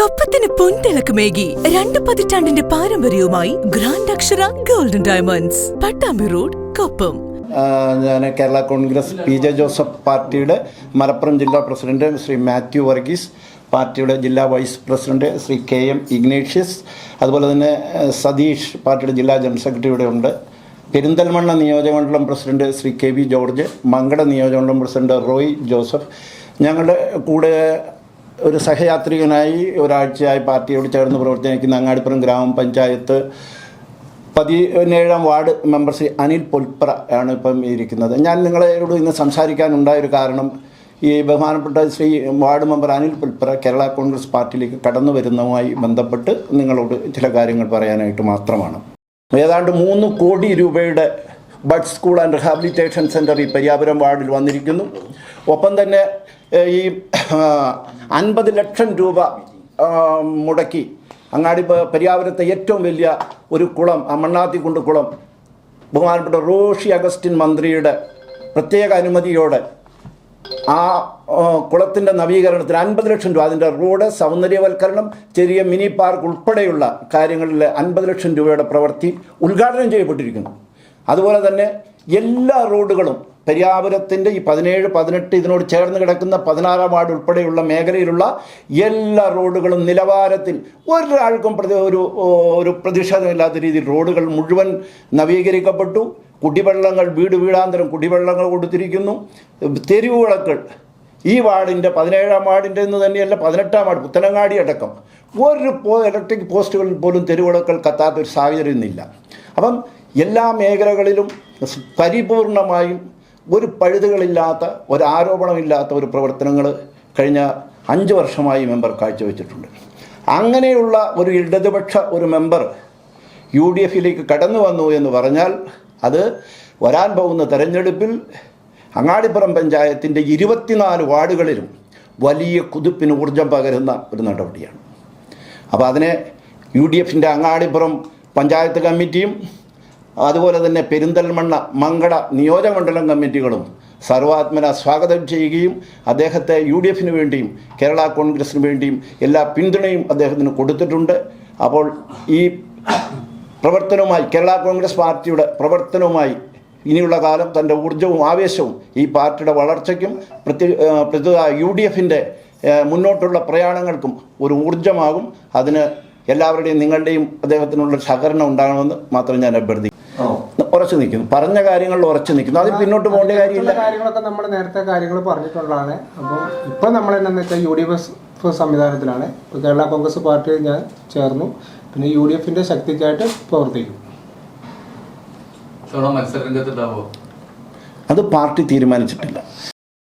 കൊപ്പത്തിന് പൊൻതിളക്കമേകി രണ്ട് പതിറ്റാണ്ടിന്റെ പാരമ്പര്യവുമായി grand Akshara golden diamonds Pattambi road Koppam. ഞാൻ കേരള കോൺഗ്രസ് പി ജെ ജോസഫ് പാർട്ടിയുടെ മലപ്പുറം ജില്ലാ പ്രസിഡന്റ് ശ്രീ മാത്യു വർഗീസ് പാർട്ടിയുടെ ജില്ലാ vice president Shri K M Ignatius അതുപോലെ തന്നെ സതീഷ് പാർട്ടിയുടെ ജില്ലാ ജനറൽ സെക്രട്ടറിയുടെ ഉണ്ട്. പെരിന്തൽമണ്ണ നിയോജകമണ്ഡലം president Shri K V George Mankada നിയോജകമണ്ഡലം പ്രസിഡന്റ് റോയ് ജോസഫ്. ഞങ്ങളുടെ കൂടെ ഒരു സഹയാത്രികനായി ഒരാഴ്ചയായി പാർട്ടിയോട് ചേർന്ന് പ്രവർത്തിക്കുന്ന അങ്ങാടിപ്പുറം ഗ്രാമപഞ്ചായത്ത് പതിനേഴാം വാർഡ് മെമ്പർ ശ്രീ അനിൽ പൊൽപ്ര ആണ് ഇപ്പം ഇരിക്കുന്നത്. ഞാൻ നിങ്ങളോട് ഇന്ന് സംസാരിക്കാനുണ്ടായ ഒരു കാരണം ഈ ബഹുമാനപ്പെട്ട Shri ward member Anil Pulpra Kerala Congress പാർട്ടിയിലേക്ക് കടന്നു വരുന്നതുമായി ബന്ധപ്പെട്ട് നിങ്ങളോട് ചില കാര്യങ്ങൾ പറയാനായിട്ട് മാത്രമാണ്. ഏതാണ്ട് മൂന്ന് കോടി രൂപയുടെ bud school and rehabilitation centre ഈ പരിയാപുരം വാർഡിൽ വന്നിരിക്കുന്നു. ഒപ്പം തന്നെ ഈ അൻപത് ലക്ഷം രൂപ മുടക്കി. അങ്ങാടി പര്യാവരത്തെ ഏറ്റവും വലിയ ഒരു കുളം ആ മണ്ണാത്തിക്കുണ്ട് കുളം. ബഹുമാനപ്പെട്ട റോഷി അഗസ്റ്റിൻ മന്ത്രിയുടെ പ്രത്യേക അനുമതിയോടെ ആ കുളത്തിന്റെ നവീകരണത്തിന് അൻപത് ലക്ഷം രൂപ. അതിന്റെ റോഡ് സൗന്ദര്യവൽക്കരണം ചെറിയ മിനി പാർക്ക് ഉൾപ്പെടെയുള്ള കാര്യങ്ങളിൽ അൻപത് ലക്ഷം രൂപയുടെ പ്രവൃത്തി ഉദ്ഘാടനം ചെയ്യപ്പെട്ടിരിക്കുന്നു. അതുപോലെ തന്നെ എല്ലാ റോഡുകളും പരിയാപുരത്തിന്റെ ഈ പതിനേഴ് പതിനെട്ട് ഇതിനോട് ചേർന്ന് കിടക്കുന്ന പതിനാറാം വാർഡ് ഉൾപ്പെടെയുള്ള മേഖലയിലുള്ള എല്ലാ റോഡുകളും നിലവാരത്തിൽ ഒരാൾക്കും പ്രതി ഒരു ഒരു പ്രതിഷേധമില്ലാത്ത രീതിയിൽ റോഡുകൾ മുഴുവൻ നവീകരിക്കപ്പെട്ടു. കുടിവെള്ളങ്ങൾ വീട് വീടാന്തരം കുടിവെള്ളങ്ങൾ കൊടുത്തിരിക്കുന്നു. തെരുവ് വിളക്കുകൾ ഈ വാർഡിന്റെ പതിനേഴാം വാർഡിന്റെ എന്ന് തന്നെയല്ല പതിനെട്ടാം വാർഡ് പുത്തനങ്ങാടി അടക്കം. ഒരു പോ ഇലക്ട്രിക് പോസ്റ്റുകളിൽ പോലും തെരുവിളക്കൾ കത്താത്ത ഒരു സാഹചര്യം ഇന്നില്ല. അപ്പം എല്ലാ മേഖലകളിലും പരിപൂർണമായും ഒരു പഴുതുകളില്ലാത്ത ഒരു ആരോപണമില്ലാത്ത ഒരു പ്രവർത്തനങ്ങൾ കഴിഞ്ഞ അഞ്ച് വർഷമായി മെമ്പർ കാഴ്ചവെച്ചിട്ടുണ്ട്. അങ്ങനെയുള്ള ഒരു ഇടതുപക്ഷ ഒരു മെമ്പർ യു ഡി എഫിലേക്ക് കടന്നു വന്നു എന്ന് പറഞ്ഞാൽ അത് വരാൻ പോകുന്ന തെരഞ്ഞെടുപ്പിൽ അങ്ങാടിപ്പുറം പഞ്ചായത്തിന്റെ ഇരുപത്തിനാല് വാർഡുകളിലും വലിയ കുതിപ്പിന് ഊർജം പകരുന്ന ഒരു നടപടിയാണ്. അപ്പോൾ അതിനെ യു ഡി എഫിന്റെ അങ്ങാടിപ്പുറം പഞ്ചായത്ത് കമ്മിറ്റിയും അതുപോലെ തന്നെ പെരിന്തൽമണ്ണ മങ്കട നിയോജകമണ്ഡലം കമ്മിറ്റികളും സർവാത്മന സ്വാഗതം ചെയ്യുകയും അദ്ദേഹത്തെ യു ഡി എഫിന് വേണ്ടിയും കേരള കോൺഗ്രസിന് വേണ്ടിയും എല്ലാ പിന്തുണയും അദ്ദേഹത്തിന് കൊടുത്തിട്ടുണ്ട്. അപ്പോൾ ഈ പ്രവർത്തനവുമായി കേരള കോൺഗ്രസ് പാർട്ടിയുടെ പ്രവർത്തനവുമായി ഇനിയുള്ള കാലം തന്റെ ഊർജവും ആവേശവും ഈ പാർട്ടിയുടെ വളർച്ചയ്ക്കും പ്രത്യേക പ്രത്യേക യു ഡി എഫിന്റെ മുന്നോട്ടുള്ള പ്രയാണങ്ങൾക്കും ഒരു ഊർജമാകും. അതിന് എല്ലാവരുടെയും നിങ്ങളുടെയും അദ്ദേഹത്തിനുള്ള സഹകരണം ഉണ്ടാകണമെന്ന് മാത്രം ഞാൻ അഭ്യർത്ഥിക്കും ഉറച്ചു നിൽക്കുന്നു പറഞ്ഞ കാര്യങ്ങളിൽ ഉറച്ചു നിൽക്കുന്നു അതിൽ പിന്നോട്ട് പോകേണ്ട കാര്യമില്ല. കാര്യങ്ങളൊക്കെ നമ്മൾ നേരത്തെ കാര്യങ്ങൾ പറഞ്ഞിട്ടുള്ളതാണ്. അപ്പോൾ ഇപ്പം നമ്മൾ എന്താണെന്ന് വെച്ചാൽ യു ഡി എഫ് സംവിധാനത്തിലാണ്. ഇപ്പോൾ കേരള കോൺഗ്രസ് പാർട്ടിയിൽ ഞാൻ ചേർന്നു. പിന്നെ യു ഡി എഫിന്റെ ശക്തിക്കായിട്ട് പ്രവർത്തിക്കും അത് പാർട്ടി തീരുമാനിച്ചിട്ടില്ല.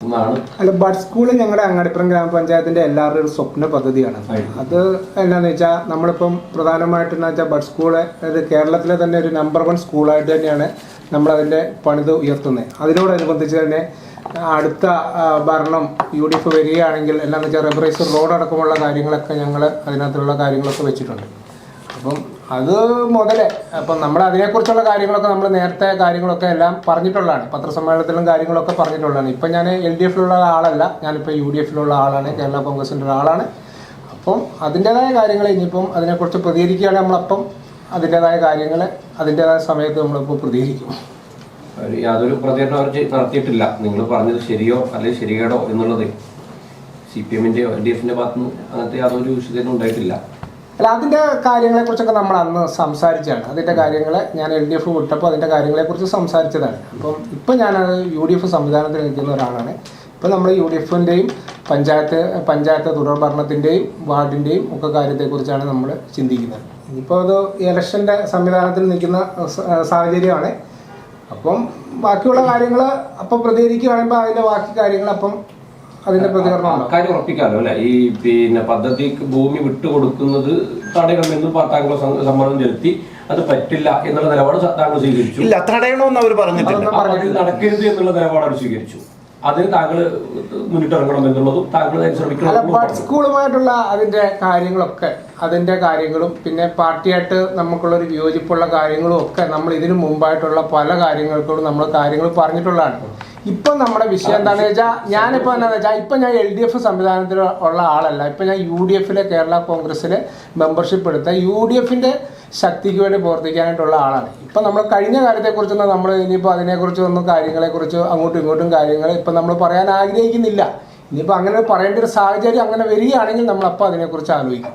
എന്നാണ്? അല്ല ബഡ് സ്കൂൾ ഞങ്ങളുടെ അങ്ങാടിപ്പുറം ഗ്രാമപഞ്ചായത്തിന്റെ എല്ലാവരുടെയും ഒരു സ്വപ്ന പദ്ധതിയാണ്. അത് എന്താണെന്ന് വെച്ചാൽ നമ്മളിപ്പം പ്രധാനമായിട്ട് എന്ന് വെച്ചാൽ ബഡ് സ്കൂൾ അതായത് കേരളത്തിലെ തന്നെ ഒരു നമ്പർ വൺ സ്കൂളായിട്ട് തന്നെയാണ് നമ്മൾ അതിന്റെ പണിത് ഉയർത്തുന്നത്. അതിനോടനുബന്ധിച്ച് തന്നെ അടുത്ത ഭരണം യു ഡി എഫ് വരികയാണെങ്കിൽ എന്താണെന്ന് വെച്ചാൽ റെബറൈസ് റോഡ് അടക്കമുള്ള കാര്യങ്ങളൊക്കെ ഞങ്ങൾ അതിനകത്തുള്ള കാര്യങ്ങളൊക്കെ വെച്ചിട്ടുണ്ട്. അപ്പം അത് മുതലേ. അപ്പം നമ്മൾ അതിനെക്കുറിച്ചുള്ള കാര്യങ്ങളൊക്കെ നമ്മൾ നേരത്തെ കാര്യങ്ങളൊക്കെ എല്ലാം പറഞ്ഞിട്ടുള്ളതാണ്. പത്രസമ്മേളനത്തിലും കാര്യങ്ങളൊക്കെ പറഞ്ഞിട്ടുള്ളതാണ്. ഇപ്പം ഞാൻ എൽ ഡി എഫിലുള്ള ആളല്ല. ഞാനിപ്പോൾ യു ഡി എഫിലുള്ള ആളാണ്. കേരള കോൺഗ്രസിന്റെ ഒരാളാണ്. അപ്പം അതിന്റെതായ കാര്യങ്ങൾ ഇനിയിപ്പം അതിനെക്കുറിച്ച് പ്രതികരിക്കുകയാണെങ്കിൽ നമ്മളപ്പം അതിന്റെതായ കാര്യങ്ങൾ അതിന്റെതായ സമയത്ത് നമ്മളിപ്പോൾ പ്രതികരിക്കും. യാതൊരു പ്രതികരണം അവർ നടത്തിയിട്ടില്ല. നിങ്ങൾ പറഞ്ഞത് ശരിയോ അല്ലെങ്കിൽ ശരികേടോ എന്നുള്ളത് സി പി എമ്മിന്റെയോ എൽ ഡി എഫിന്റെ ഭാഗത്തുനിന്ന് അങ്ങനത്തെ യാതൊരു വിശദീകരണം ഉണ്ടായിട്ടില്ല. അല്ല കാര്യങ്ങളെ കുറിച്ചൊക്കെ നമ്മൾ അന്ന് സംസാരിച്ചാണ് അതിന്റെ കാര്യങ്ങൾ ഞാൻ എൽ ഡി എഫ് വിട്ടപ്പോൾ അതിന്റെ കാര്യങ്ങളെക്കുറിച്ച് സംസാരിച്ചതാണ്. അപ്പം ഇപ്പം ഞാനത് യു ഡി എഫ് സംവിധാനത്തിൽ നിൽക്കുന്ന ഒരാളാണ്. ഇപ്പം നമ്മൾ യു ഡി എഫിന്റെയും പഞ്ചായത്ത് പഞ്ചായത്ത് തുടർ ഭരണത്തിന്റെയും വാർഡിന്റെയും ഒക്കെ കാര്യത്തെക്കുറിച്ചാണ് നമ്മൾ ചിന്തിക്കുന്നത്. ഇനിയിപ്പോൾ അത് ഇലക്ഷന്റെ സംവിധാനത്തിൽ നിൽക്കുന്ന സാഹചര്യമാണ്. അപ്പം ബാക്കിയുള്ള കാര്യങ്ങൾ അപ്പം പ്രതികരിക്കുകയാണെങ്കിൽ അതിന്റെ ബാക്കി കാര്യങ്ങൾ അപ്പം അതിന്റെ പ്രതികരണം കാര്യം ഉറപ്പിക്കാമല്ലോ അല്ലെ? ഈ പിന്നെ പദ്ധതിക്ക് ഭൂമി വിട്ടുകൊടുക്കുന്നത് തടയണമെന്ന് താങ്കൾ സമ്മർദ്ദം സമ്മതം ചെലുത്തി അത് പറ്റില്ല എന്നുള്ള നിലപാട് താങ്കൾ സ്വീകരിച്ചു. ഇല്ല തടയണമെന്ന് അവർ പറഞ്ഞിട്ടില്ല. നടക്കരുത് എന്നുള്ള നിലപാട് അവർ സ്വീകരിച്ചു. അതിന് താങ്കൾ മുന്നിട്ടിറങ്ങണം എന്നുള്ളതും താങ്കൾ ശ്രമിക്കണം സ്കൂളുമായിട്ടുള്ള അതിന്റെ കാര്യങ്ങളൊക്കെ അതിന്റെ കാര്യങ്ങളും പിന്നെ പാർട്ടിയായിട്ട് നമുക്കുള്ള ഒരു വിയോജിപ്പുള്ള കാര്യങ്ങളും ഒക്കെ നമ്മൾ ഇതിനു മുമ്പായിട്ടുള്ള പല കാര്യങ്ങൾക്കോടും നമ്മൾ കാര്യങ്ങൾ പറഞ്ഞിട്ടുള്ളതാണ്. ഇപ്പം നമ്മുടെ വിഷയം എന്താണെന്ന് വെച്ചാൽ ഞാനിപ്പോൾ എന്താണെന്ന് വെച്ചാൽ ഇപ്പം ഞാൻ എൽ ഡി എഫ് സംവിധാനത്തിൽ ഉള്ള ആളല്ല. ഇപ്പം ഞാൻ യു ഡി എഫിലെ കേരള കോൺഗ്രസ്സിലെ മെമ്പർഷിപ്പ് എടുത്ത യു ഡി എഫിന്റെ ശക്തിക്ക് വേണ്ടി പ്രവർത്തിക്കാനായിട്ടുള്ള ആളാണ്. ഇപ്പം നമ്മൾ കഴിഞ്ഞ കാര്യത്തെക്കുറിച്ചൊന്നും നമ്മൾ ഇനിയിപ്പോൾ അതിനെക്കുറിച്ചൊന്നും കാര്യങ്ങളെക്കുറിച്ച് അങ്ങോട്ടും ഇങ്ങോട്ടും കാര്യങ്ങൾ ഇപ്പം നമ്മൾ പറയാൻ ആഗ്രഹിക്കുന്നില്ല. ഇനിയിപ്പോൾ അങ്ങനെ പറയേണ്ട ഒരു സാഹചര്യം അങ്ങനെ വരികയാണെങ്കിൽ നമ്മൾ അപ്പോൾ അതിനെക്കുറിച്ച് ആലോചിക്കും.